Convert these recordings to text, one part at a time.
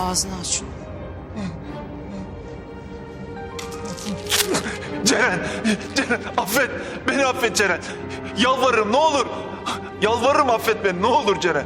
Ağzını aç. Ceren, Ceren affet. Beni affet Ceren. Yalvarırım ne olur. Yalvarırım affet beni ne olur Ceren.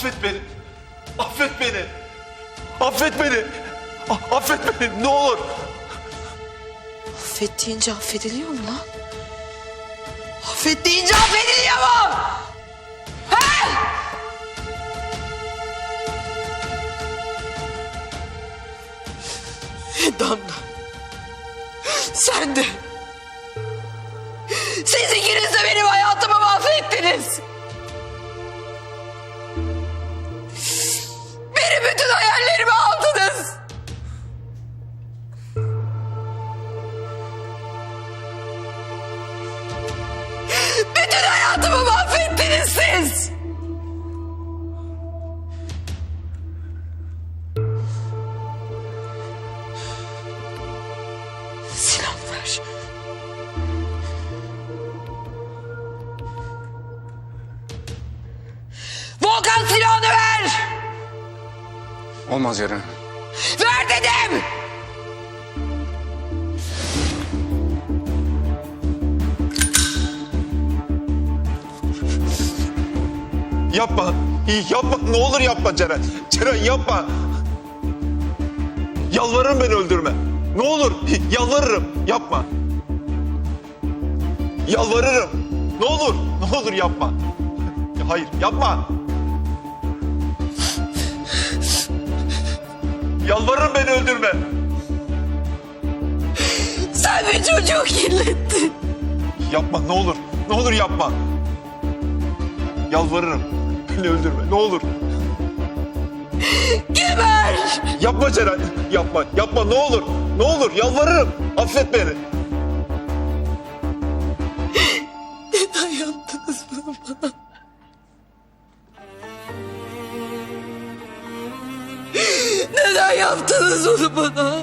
Affet beni. Affet beni. Affet beni. Affet beni ne olur. Affet deyince affediliyor mu lan? Affet deyince affediliyor mu? Damla. Sen de. Siz ikiniz de benim hayatımı mahvettiniz. Hayallerimi aldınız. Bütün hayatımı mahvettiniz siz. Silah ver. Volkan silahını. Olmaz Ceren. Ver dedim. Yapma. Yapma ne olur yapma Ceren. Ceren yapma. Yalvarırım beni öldürme. Ne olur yalvarırım yapma. Yalvarırım. Ne olur ne olur yapma. Hayır yapma. Yalvarırım beni öldürme. Sen bir çocuğu kirlettin. Yapma ne olur. Ne olur yapma. Yalvarırım. Beni öldürme ne olur. Geber. Yapma Ceren. Yapma. Yapma ne olur. Ne olur yalvarırım. Affet beni. Neden yaptınız bunu bana? Neden yaptınız bunu bana?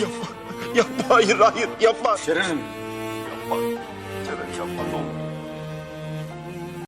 Yapma. Yapma. Hayır hayır yapma. Ceren'im. Yapma. Ceren yapma ne olur.